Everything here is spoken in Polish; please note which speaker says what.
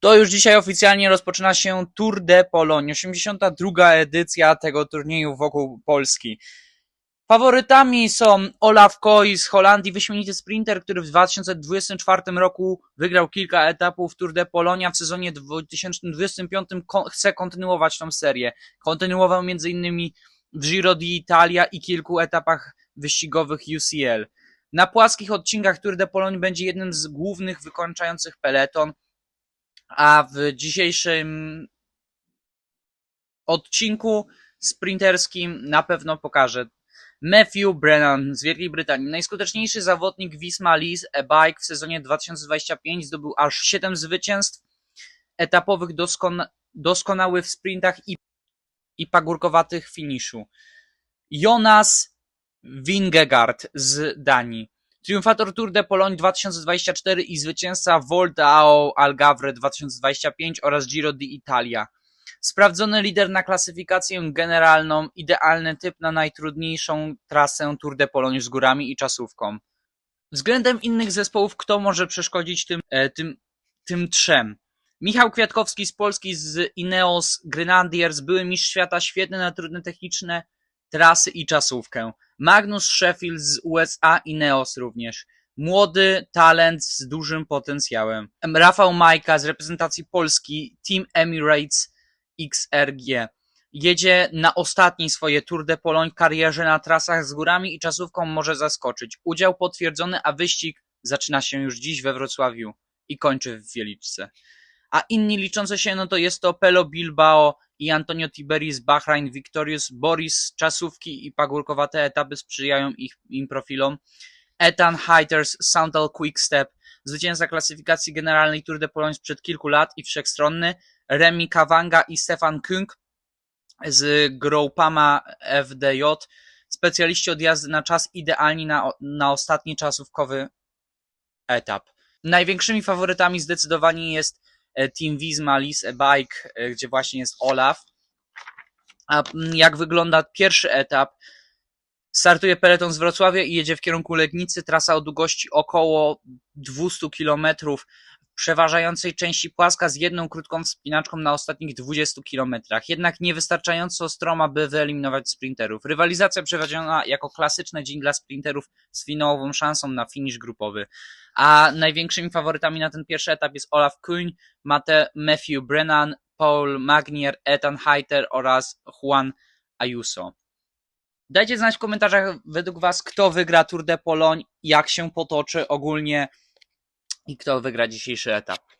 Speaker 1: To już dzisiaj oficjalnie rozpoczyna się Tour de Pologne, 82. edycja tego turnieju wokół Polski. Faworytami są Olaf Koy z Holandii, wyśmienity sprinter, który w 2024 roku wygrał kilka etapów Tour de Polonia. W sezonie 2025 ko- chce kontynuować tą serię. Kontynuował m.in. w Giro d'Italia i kilku etapach wyścigowych UCL. Na płaskich odcinkach Tour de Pologne będzie jednym z głównych wykończających peleton, a w dzisiejszym odcinku sprinterskim na pewno pokaże Matthew Brennan z Wielkiej Brytanii. Najskuteczniejszy zawodnik Wisma Lease e-bike w sezonie 2025 zdobył aż 7 zwycięstw etapowych, doskon- doskonały w sprintach i, i pagórkowatych finiszu. Jonas Vingegaard z Danii. Triumfator Tour de Pologne 2024 i zwycięzca Voltao Algarve 2025 oraz Giro d'Italia. Sprawdzony lider na klasyfikację generalną, idealny typ na najtrudniejszą trasę Tour de Pologne z górami i czasówką. Względem innych zespołów, kto może przeszkodzić tym, e, tym, tym trzem? Michał Kwiatkowski z Polski z Ineos Grenadiers, były mistrz świata, świetny na trudne techniczne trasy i czasówkę. Magnus Sheffield z USA Ineos również. Młody talent z dużym potencjałem. Rafał Majka z reprezentacji Polski Team Emirates XRG. Jedzie na ostatniej swoje Tour de Pologne karierze na trasach z górami i czasówką może zaskoczyć. Udział potwierdzony, a wyścig zaczyna się już dziś we Wrocławiu i kończy w Wieliczce. A inni liczące się, no to jest to Pelo Bilbao i Antonio Tiberi z Bahrain Victorious, Boris czasówki i pagórkowate etapy sprzyjają ich, im profilom. Ethan Heiters, Santal Quickstep, zwycięzca klasyfikacji generalnej Tour de Pologne sprzed kilku lat i wszechstronny. Remi Kawanga i Stefan Kung z Groupama FDJ, specjaliści od jazdy na czas, idealni na, na ostatni czasówkowy etap. Największymi faworytami zdecydowanie jest Team Visma Lease a Bike, e, gdzie właśnie jest Olaf. A mm, jak wygląda pierwszy etap? Startuje peleton z Wrocławia i jedzie w kierunku Legnicy. Trasa o długości około 200 km, przeważającej części płaska z jedną krótką wspinaczką na ostatnich 20 km. Jednak niewystarczająco stroma, by wyeliminować sprinterów. Rywalizacja przewidziana jako klasyczny dzień dla sprinterów z finałową szansą na finisz grupowy. A największymi faworytami na ten pierwszy etap jest Olaf Kuhn, Matthew Brennan, Paul Magnier, Ethan Heiter oraz Juan Ayuso. Dajcie znać w komentarzach według Was, kto wygra Tour de Pologne, jak się potoczy ogólnie i kto wygra dzisiejszy etap.